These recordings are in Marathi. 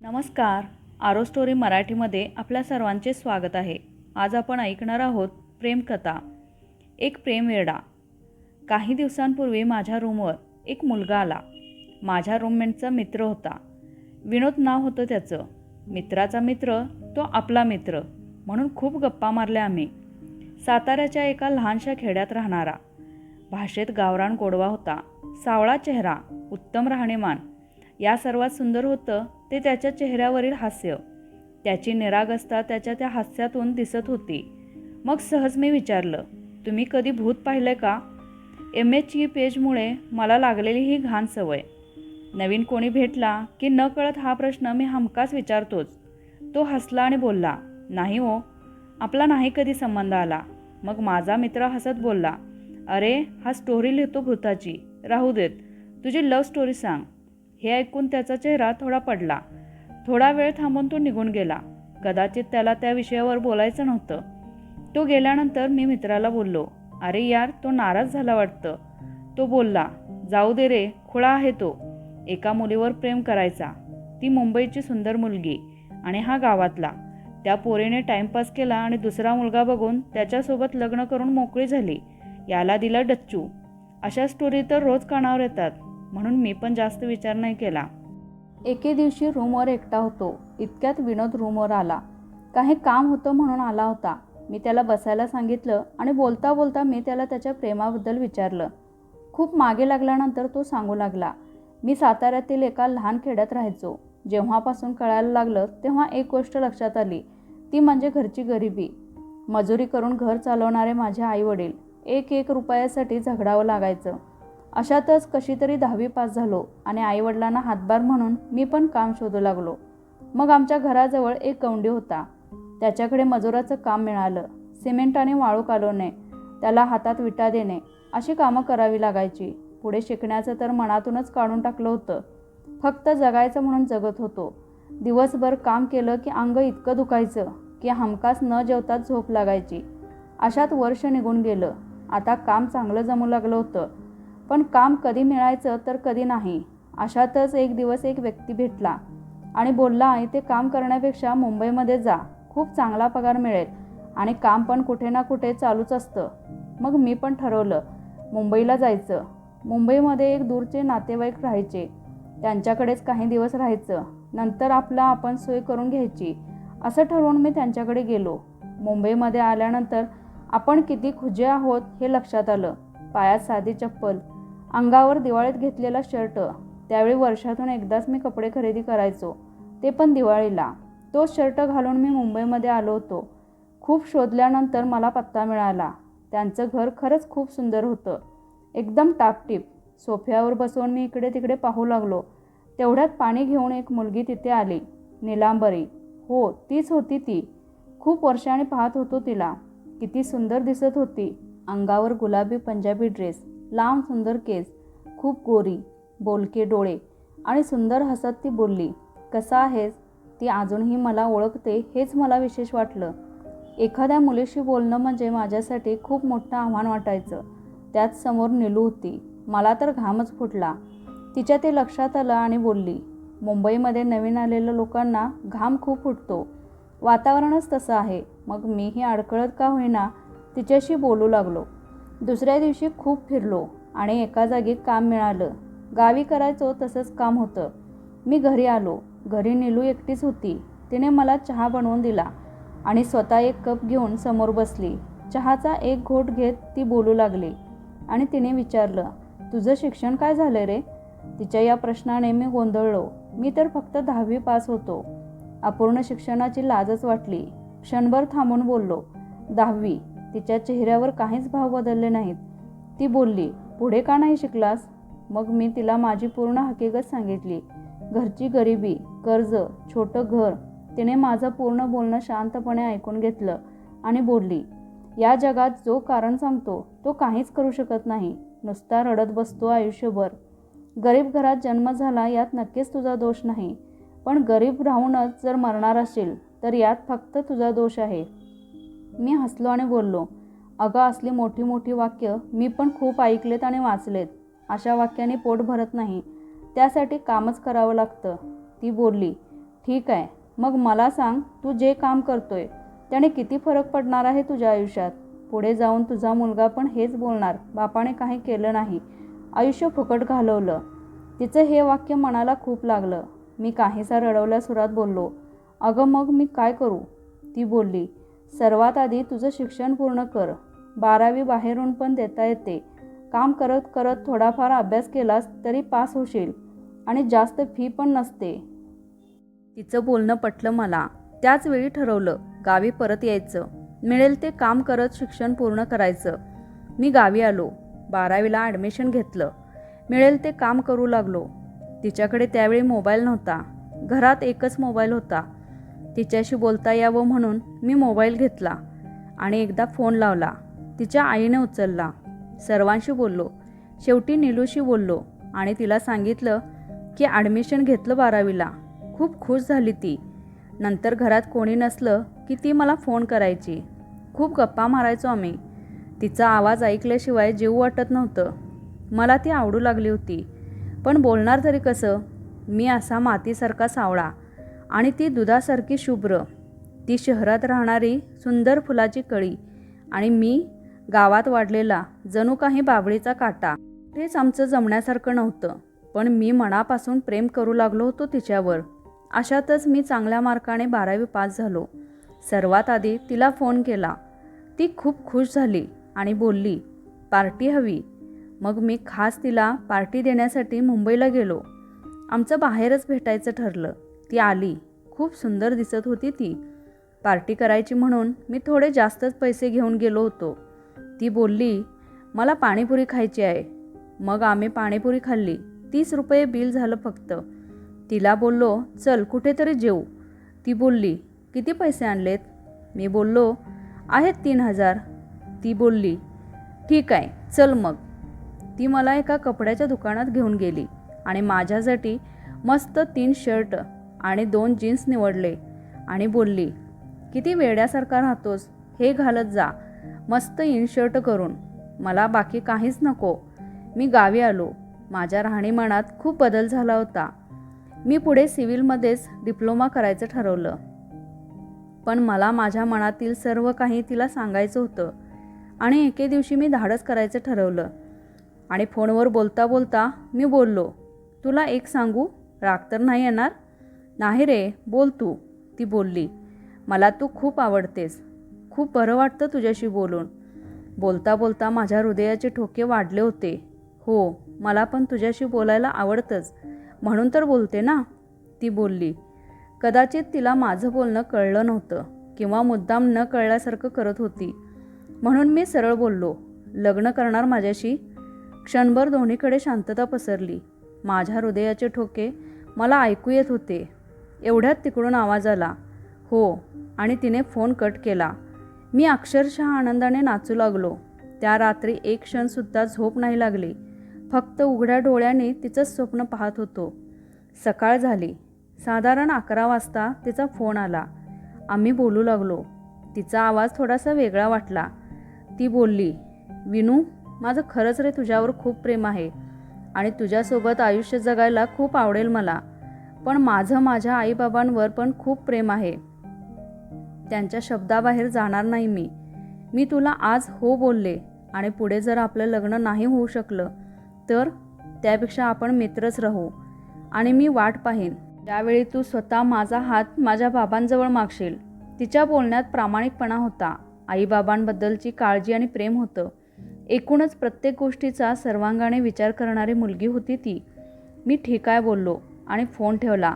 नमस्कार. आरो स्टोरी मराठीमध्ये आपल्या सर्वांचे स्वागत आहे. आज आपण ऐकणार आहोत प्रेमकथा. एक प्रेमवेडा. काही दिवसांपूर्वी माझ्या रूमवर एक मुलगा आला. माझ्या रूममेटचा मित्र होता. विनोद नाव होतं त्याचं. मित्राचा मित्र तो आपला मित्र. म्हणून खूप गप्पा मारल्या आम्ही. साताऱ्याच्या एका लहानशा खेड्यात राहणारा. भाषेत गावरान गोडवा होता. सावळा चेहरा. उत्तम राहणीमान. या सर्वात सुंदर होतं ते त्याच्या चेहऱ्यावरील हास्य. त्याची निरागसता त्याच्या त्या हास्यातून दिसत होती. मग सहज मी विचारलं तुम्ही कधी भूत पाहिलं का? एम एच ई पेजमुळे मला लागलेली ही घाण सवय. नवीन कोणी भेटला की न कळत हा प्रश्न मी हमखास विचारतोच. तो हसला आणि बोलला नाही हो आपला नाही कधी संबंध आला. मग माझा मित्र हसत बोलला अरे हा स्टोरी लिहितो भूताची. राहू देत तुझी लव्ह स्टोरी सांग. हे ऐकून त्याचा चेहरा थोडा पडला. थोडा वेळ थांबून तो निघून गेला. कदाचित त्याला त्या विषयावर बोलायचं नव्हतं. तो गेल्यानंतर मी मित्राला बोललो. अरे यार तो नाराज झाला वाटतं. तो बोलला जाऊ दे रे खुळा आहे तो. एका मुलीवर प्रेम करायचा. ती मुंबईची सुंदर मुलगी आणि हा गावातला. त्या पोरीने टाइमपास केला आणि दुसरा मुलगा बघून त्याच्यासोबत लग्न करून मोकळी झाली. याला दिला डच्चू. अशा स्टोरी तर रोज कानावर येतात. म्हणून मी पण जास्त विचार नाही केला. एके दिवशी रूमवर एकटा होतो. इतक्यात विनोद रूमवर आला. काही काम होतं म्हणून आला होता. मी त्याला बसायला सांगितलं आणि बोलता बोलता मी त्याला त्याच्या प्रेमाबद्दल विचारलं. खूप मागे लागल्यानंतर तो सांगू लागला मी साताऱ्यातील एका लहान खेड्यात राहायचो. जेव्हापासून कळायला लागलं तेव्हा एक गोष्ट लक्षात आली. ती म्हणजे घरची गरिबी. मजुरी करून घर चालवणारे माझे आईवडील एक एक रुपयासाठी झगडावं लागायचं. अशातच कशी तरी दहावी पास झालो आणि आईवडिलांना हातभार म्हणून मी पण काम शोधू लागलो. मग आमच्या घराजवळ एक गवंडी होता. त्याच्याकडे मजुराचं काम मिळालं. सिमेंट आणि वाळू कालवणे त्याला हातात विटा देणे अशी कामं करावी लागायची. पुढे शिकण्याचं तर मनातूनच काढून टाकलं होतं. फक्त जगायचं म्हणून जगत होतो. दिवसभर काम केलं की अंग इतकं दुखायचं की हमखास न जेवताच झोप लागायची. अशात वर्ष निघून गेलं. आता काम चांगलं जमू लागलं होतं. पण काम कधी मिळायचं तर कधी नाही. अशातच एक दिवस एक व्यक्ती भेटला आणि बोलला इथे काम करण्यापेक्षा मुंबईमध्ये जा. खूप चांगला पगार मिळेल आणि काम पण कुठे ना कुठे चालूच असतं. मग मी पण ठरवलं मुंबईला जायचं. मुंबईमध्ये एक दूरचे नातेवाईक राहायचे. त्यांच्याकडेच काही दिवस राहायचं. नंतर आपला आपण सोय करून घ्यायची. असं ठरवून मी त्यांच्याकडे गेलो. मुंबईमध्ये आल्यानंतर आपण किती खुजे आहोत हे लक्षात आलं. पायात साधी चप्पल अंगावर दिवाळीत घेतलेला शर्ट त्यावेळी वर्षातून एकदाच मी कपडे खरेदी करायचो. ते पण दिवाळीला. तोच शर्ट घालून मी मुंबईमध्ये आलो होतो. खूप शोधल्यानंतर मला पत्ता मिळाला. त्यांचं घर खरंच खूप सुंदर होतं. एकदम टापटीप. सोफ्यावर बसवून मी इकडे तिकडे पाहू लागलो. तेवढ्यात पाणी घेऊन एक मुलगी तिथे आली. निलांबरी. हो तीच होती ती. खूप वर्षाने पाहत होतो तिला. किती सुंदर दिसत होती. अंगावर गुलाबी पंजाबी ड्रेस. लांब सुंदर केस खूप गोरी बोलके डोळे आणि सुंदर हसत ती बोलली कसा आहेस? ती अजूनही मला ओळखते हेच मला विशेष वाटलं. एखाद्या मुलीशी बोलणं म्हणजे माझ्यासाठी खूप मोठं आव्हान वाटायचं. त्यात समोर निलू होती. मला तर घामच फुटला. तिच्या ते लक्षात आलं आणि बोलली मुंबईमध्ये नवीन आलेल्या लोकांना घाम खूप फुटतो. वातावरणच तसं आहे. मग मीही अडकळत का होईना? तिच्याशी बोलू लागलो. दुसऱ्या दिवशी खूप फिरलो आणि एका जागी काम मिळालं. गावी करायचो तसंच काम होतं. मी घरी आलो. घरी निलू एकटीच होती. तिने मला चहा बनवून दिला आणि स्वतः एक कप घेऊन समोर बसली. चहाचा एक घोट घेत ती बोलू लागली आणि तिने विचारलं तुझं शिक्षण काय झालं रे? तिच्या या प्रश्नाने मी गोंधळलो. मी तर फक्त दहावी पास होतो. अपूर्ण शिक्षणाची लाजच वाटली. क्षणभर थांबून बोललो दहावी तिच्या चेहऱ्यावर काहीच भाव बदलले नाहीत. ती बोलली पुढे का नाही शिकलास? मग मी तिला माझी पूर्ण हकीकत सांगितली. घरची गरिबी कर्ज छोटं घर. तिने माझं पूर्ण बोलणं शांतपणे ऐकून घेतलं आणि बोलली या जगात जो कारण सांगतो तो काहीच करू शकत नाही. नुसता रडत बसतो आयुष्यभर. गरीब घरात जन्म झाला यात नक्कीच तुझा दोष नाही. पण गरीब राहूनच जर मरणार असेल तर यात फक्त तुझा दोष आहे. मी हसलो आणि बोललो अगं असली मोठी मोठी वाक्य मी पण खूप ऐकलेत आणि वाचलेत. अशा वाक्याने पोट भरत नाही. त्यासाठी कामच करावं लागतं. ती बोलली ठीक आहे. मग मला सांग तू जे काम करतोय त्याने किती फरक पडणार आहे तुझ्या आयुष्यात? पुढे जाऊन तुझा मुलगा पण हेच बोलणार. बापाने काही केलं नाही. आयुष्य फुकट घालवलं. तिचं हे वाक्य मनाला खूप लागलं. मी काहीसा रडवल्या सुरात बोललो अगं मग मी काय करू? ती बोलली सर्वात आधी तुझं शिक्षण पूर्ण कर. बारावी बाहेरून पण देता येते. काम करत करत थोडाफार अभ्यास केलास तरी पास होशील आणि जास्त फी पण नसते. तिचं बोलणं पटलं मला. त्याच वेळी ठरवलं गावी परत यायचं. मिळेल ते काम करत शिक्षण पूर्ण करायचं. मी गावी आलो. बारावीला ॲडमिशन घेतलं. मिळेल ते काम करू लागलो. तिच्याकडे त्यावेळी मोबाईल नव्हता. घरात एकच मोबाईल होता. तिच्याशी बोलता यावं म्हणून मी मोबाईल घेतला आणि एकदा फोन लावला. तिच्या आईने उचलला. सर्वांशी बोललो. शेवटी निलूशी बोललो आणि तिला सांगितलं की ॲडमिशन घेतलं बारावीला. खूप खुश झाली ती. नंतर घरात कोणी नसलं की ती मला फोन करायची. खूप गप्पा मारायचो आम्ही. तिचा आवाज ऐकल्याशिवाय जीव वाटत नव्हतं. मला ती आवडू लागली होती. पण बोलणार तरी कसं? मी असा मातीसारखा सावळा. आणि ती दुधासारखी शुभ्र. ती शहरात राहणारी सुंदर फुलाची कळी आणि मी गावात वाढलेला जणू काही बाबळीचा काटा. तेच आमचं जमण्यासारखं नव्हतं पण मी मनापासून प्रेम करू लागलो होतो तिच्यावर. अशातच मी चांगल्या मार्काने बारावी पास झालो. सर्वात आधी तिला फोन केला. ती खूप खुश झाली आणि बोलली पार्टी हवी. मग मी खास तिला पार्टी देण्यासाठी मुंबईला गेलो. आमचं बाहेरच भेटायचं ठरलं. ती आली. खूप सुंदर दिसत होती ती. पार्टी करायची म्हणून मी थोडे जास्तच पैसे घेऊन गेलो होतो. ती बोलली मला पाणीपुरी खायची आहे. मग आम्ही पाणीपुरी खाल्ली. तीस रुपये बिल झालं फक्त. तिला बोललो चल कुठेतरी जेऊ. ती बोलली किती पैसे आणलेत? मी बोललो आहेत तीन हजार. ती बोलली ठीक आहे चल मग. ती मला एका कपड्याच्या दुकानात घेऊन गेली आणि माझ्यासाठी मस्त तीन शर्ट आणि दोन जीन्स निवडले आणि बोलली किती वेड्यासारखा राहतोस हे घालत जा. मस्त इनशर्ट करून. मला बाकी काहीच नको. मी गावी आलो. माझ्या राहणीमानात खूप बदल झाला होता. मी पुढे सिव्हिलमध्येच डिप्लोमा करायचं ठरवलं. पण मला माझ्या मनातील सर्व काही तिला सांगायचं होतं आणि एके दिवशी मी धाडस करायचं ठरवलं. आणि फोनवर बोलता बोलता मी बोललो तुला एक सांगू? राग तर नाही येणार? नाही रे बोल तू. ती बोलली मला तू खूप आवडतेस. खूप बरं वाटतं तुझ्याशी बोलून. बोलता बोलता माझ्या हृदयाचे ठोके वाढले होते. हो मला पण तुझ्याशी बोलायला आवडतंच. म्हणून तर बोलते ना. ती बोलली कदाचित तिला माझं बोलणं कळलं नव्हतं किंवा मुद्दाम न कळल्यासारखं करत होती. म्हणून मी सरळ बोललो लग्न करणार माझ्याशी? क्षणभर दोन्हीकडे शांतता पसरली. माझ्या हृदयाचे ठोके मला ऐकू येत होते. एवढ्यात तिकडून आवाज आला हो आणि तिने फोन कट केला. मी अक्षरशः आनंदाने नाचू लागलो. त्या रात्री एक क्षणसुद्धा झोप नाही लागली. फक्त उघड्या डोळ्याने तिचंच स्वप्न पाहत होतो. सकाळ झाली. साधारण अकरा वाजता तिचा फोन आला. आम्ही बोलू लागलो. तिचा आवाज थोडासा वेगळा वाटला. ती बोलली विनू माझं खरंच रे तुझ्यावर खूप प्रेम आहे आणि तुझ्यासोबत आयुष्य जगायला खूप आवडेल मला. पण माझं माझ्या आईबाबांवर पण खूप प्रेम आहे. त्यांच्या शब्दाबाहेर जाणार नाही मी. मी तुला आज हो बोलले आणि पुढे जर आपलं लग्न नाही होऊ शकलं तर त्यापेक्षा आपण मित्रच राहू आणि मी वाट पाहीन. त्यावेळी तू स्वतः माझा हात माझ्या बाबांजवळ मागशील तिच्या बोलण्यात प्रामाणिकपणा होता. आईबाबांबद्दलची काळजी आणि प्रेम होतं. एकूणच प्रत्येक गोष्टीचा सर्वांगाने विचार करणारी मुलगी होती ती. मी ठीक आहे बोललो. आणि फोन ठेवला.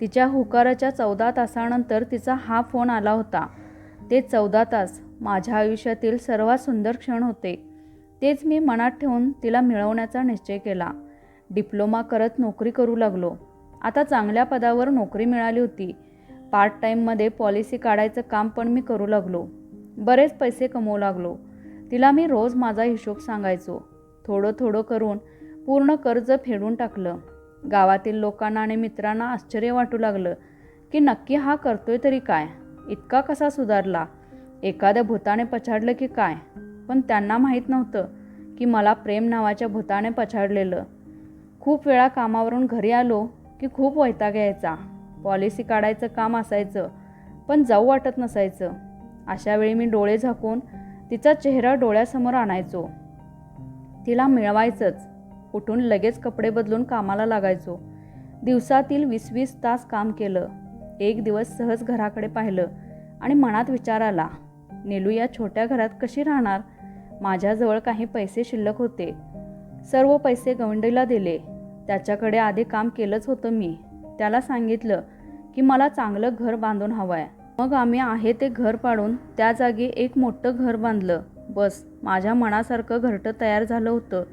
तिच्या हुकाराच्या चौदा तासानंतर तिचा हा फोन आला होता. ते चौदा तास माझ्या आयुष्यातील सर्वात सुंदर क्षण होते. तेच मी मनात ठेवून तिला मिळवण्याचा निश्चय केला. डिप्लोमा करत नोकरी करू लागलो. आता चांगल्या पदावर नोकरी मिळाली होती. पार्ट टाईममध्ये पॉलिसी काढायचं काम पण मी करू लागलो. बरेच पैसे कमवू लागलो. तिला मी रोज माझा हिशोब सांगायचो. थोडं थोडं करून पूर्ण कर्ज फेडून टाकलं. गावातील लोकांना आणि मित्रांना आश्चर्य वाटू लागलं की नक्की हा करतोय तरी काय? इतका कसा सुधारला? एखाद्या भूताने पछाडलं की काय? पण त्यांना माहीत नव्हतं की मला प्रेम नावाच्या भूताने पछाडलेलं. खूप वेळा कामावरून घरी आलो की खूप वैताग यायचा. पॉलिसी काढायचं काम असायचं पण जाऊ वाटत नसायचं. अशा वेळी मी डोळे झाकून तिचा चेहरा डोळ्यासमोर आणायचो. तिला मिळवायचंच. उठून लगेच कपडे बदलून कामाला लागायचो. दिवसातील वीस वीस तास काम केलं. एक दिवस सहज घराकडे पाहिलं आणि मनात विचार आला नेलू या छोट्या घरात कशी राहणार? माझ्याजवळ काही पैसे शिल्लक होते. सर्व पैसे गवंडीला दिले. त्याच्याकडे आधी काम केलंच होतं मी. त्याला सांगितलं की मला चांगलं घर बांधून हवं आहे मग आम्ही आहे ते घर पाडून त्या जागी एक मोठं घर बांधलं. बस माझ्या मनासारखं घरटं तयार झालं होतं.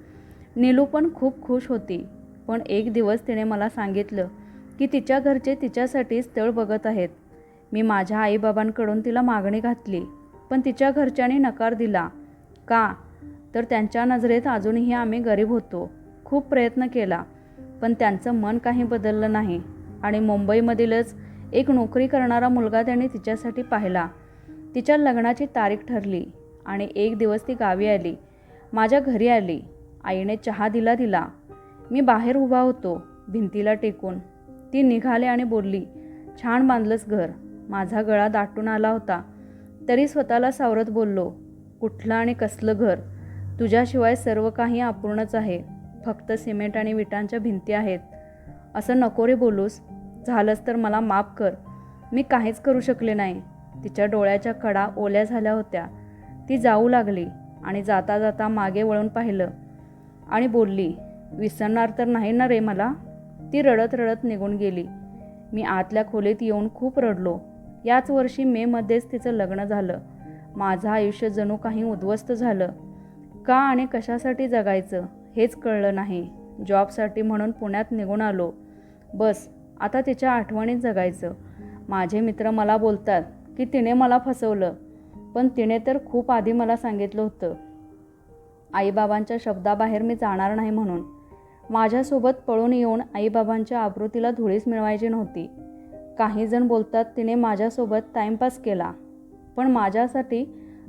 नीलू पण खूप खुश होती. पण एक दिवस तिने मला सांगितलं की तिच्या घरचे तिच्यासाठी स्थळ बघत आहेत. मी माझ्या आईबाबांकडून तिला मागणी घातली पण तिच्या घरच्यांनी नकार दिला. का? तर त्यांच्या नजरेत अजूनही आम्ही गरीब होतो. खूप प्रयत्न केला पण त्यांचं मन काही बदललं नाही आणि मुंबईमधीलच एक नोकरी करणारा मुलगा त्यांनी तिच्यासाठी पाहिला. तिच्या लग्नाची तारीख ठरली आणि एक दिवस ती गावी आली. माझ्या घरी आली. आईने चहा दिला दिला. मी बाहेर उभा होतो भिंतीला टेकून. ती निघाले आणि बोलली छान बांधलंस घर. माझा गळा दाटून आला होता. तरी स्वतःला सावरत बोललो कुठलं आणि कसलं घर? तुझ्याशिवाय सर्व काही अपूर्णच आहे. फक्त सिमेंट आणि विटांच्या भिंती आहेत. असं नको रे बोलूस. झालंच तर मला माफ कर. मी काहीच करू शकले नाही. तिच्या डोळ्याच्या कडा ओल्या झाल्या होत्या. ती जाऊ लागली आणि जाता जाता मागे वळून पाहिलं. आणि बोलली विसरणार तर नाही ना रे मला. ती रडत रडत निघून गेली. मी आतल्या खोलीत येऊन खूप रडलो. याच वर्षी मेमध्येच तिचं लग्न झालं. माझं आयुष्य जणू काही उद्ध्वस्त झालं. का आणि कशासाठी जगायचं हेच कळलं नाही. जॉबसाठी म्हणून पुण्यात निघून आलो. बस आता तिच्या आठवणीत जगायचं. माझे मित्र मला बोलतात की तिने मला फसवलं. पण तिने तर खूप आधी मला सांगितलं होतं. आईबाबांच्या शब्दाबाहेर मी जाणार नाही म्हणून. माझ्यासोबत पळून येऊन आईबाबांच्या आवृत्तीला धुळीस मिळवायची नव्हती. काही जण बोलतात तिने माझ्यासोबत टाईमपास केला पण माझ्यासाठी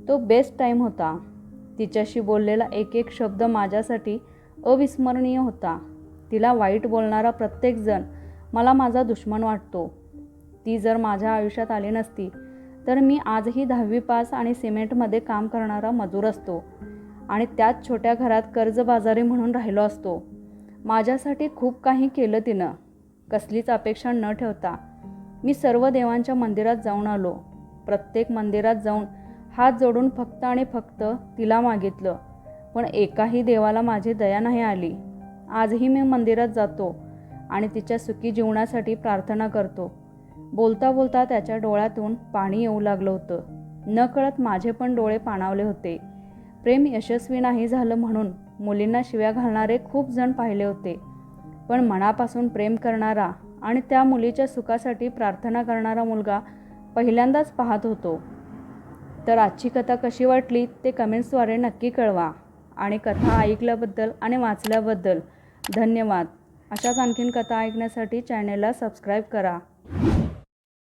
तो बेस्ट टाईम होता. तिच्याशी बोललेला एक एक शब्द माझ्यासाठी अविस्मरणीय होता. तिला वाईट बोलणारा प्रत्येकजण मला माझा दुश्मन वाटतो. ती जर माझ्या आयुष्यात आली नसती तर मी आजही दहावी पास आणि सिमेंटमध्ये काम करणारा मजूर असतो. आणि त्याच छोट्या घरात कर्जबाजारी म्हणून राहिलो असतो. माझ्यासाठी खूप काही केलं तिनं. कसलीच अपेक्षा न ठेवता मी सर्व देवांच्या मंदिरात जाऊन आलो. प्रत्येक मंदिरात जाऊन हात जोडून फक्त आणि फक्त तिला मागितलं. पण एकाही देवाला माझी दया नाही आली. आजही मी मंदिरात जातो आणि तिच्या सुखी जीवनासाठी प्रार्थना करतो. बोलता बोलता त्याच्या डोळ्यातून पाणी येऊ लागलं होतं. न कळत माझे पण डोळे पाणावले होते. प्रेम यशस्वी नाही झालं म्हणून मुलींना शिव्या घालणारे खूप जण पाहिले होते. पण मनापासून प्रेम करणारा आणि त्या मुलीच्या सुखासाठी प्रार्थना करणारा मुलगा पहिल्यांदाच पाहत होतो. तर आजची कथा कशी वाटली ते कमेंट्सद्वारे नक्की कळवा. आणि कथा ऐकल्याबद्दल आणि वाचल्याबद्दल धन्यवाद. अशाच आणखीन कथा ऐकण्यासाठी चॅनेलला सबस्क्राईब करा.